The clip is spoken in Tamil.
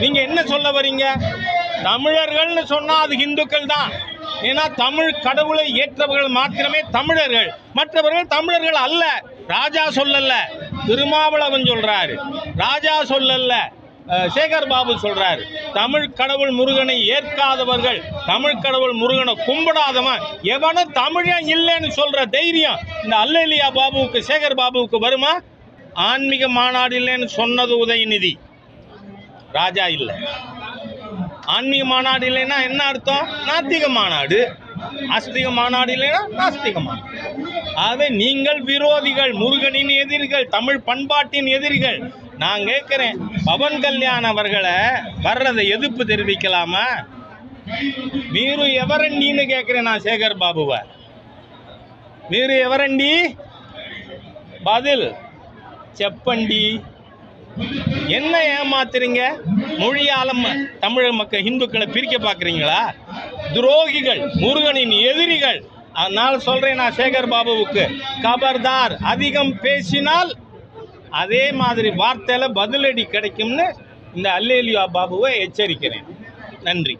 நீங்க என்ன சொல்ல வரீங்க? தமிழர்கள்னு சொன்னா அது இந்துக்கள் தான். ஏன்னா தமிழ் கடவுளை ஏற்றவர்கள் மாத்திரமே தமிழர்கள். மற்றவர்கள் தமிழர்கள் அல்ல. ராஜா சொல்லல திருமாவளவன் சொல்றாரு. ராஜா சொல்லல சேகர் பாபு சொல்றாரு. தமிழ் கடவுள் முருகனை ஏற்காதவர்கள் தமிழ் கடவுள் முருகனை கும்பிடாதவன் எவனும் தமிழன் இல்லைன்னு சொல்ற தைரியம் இந்த அல்லலியா பாபுவுக்கு சேகர் பாபுவுக்கு வருமா? ஆன்மீக மாநாடு இல்லைன்னு சொன்னது உதயநிதி. ராஜா இல்லை. ஆன்மீக மாநாடு இல்லைன்னா என்ன அர்த்தம்? நாத்திக மாநாடு. ஆஸ்திக மாநாடு இல்லைன்னா நாஸ்திக மாநாடு. ஆகவே நீங்கள் விரோதிகள் முருகனின் எதிரிகள் தமிழ் பண்பாட்டின் எதிரிகள் நான் கேட்குறேன் பவன் கல்யாண் அவர்களை வர்றதை எதிர்ப்பு தெரிவிக்கலாமா? மீறு எவரண்டின்னு கேட்குறேன் நான் சேகர் பாபுவை. மீறு எவரண்டி? பதில் செப்பண்டி. என்ன ஏமாத்துறீங்க? மொழியால ம- தமிழக மக்கள் இந்துக்களை பிரிக்க பார்க்குறீங்களா? துரோகிகள் முருகனின் எதிரிகள். அதனால சொல்றேன் நான் சேகர் பாபுவுக்கு. கபர்தார் அதிகம் பேசினால் அதே மாதிரி வார்த்தையில பதிலடி கிடைக்கும்னு இந்த அல்லேலியா பாபுவை எச்சரிக்கிறேன். நன்றி.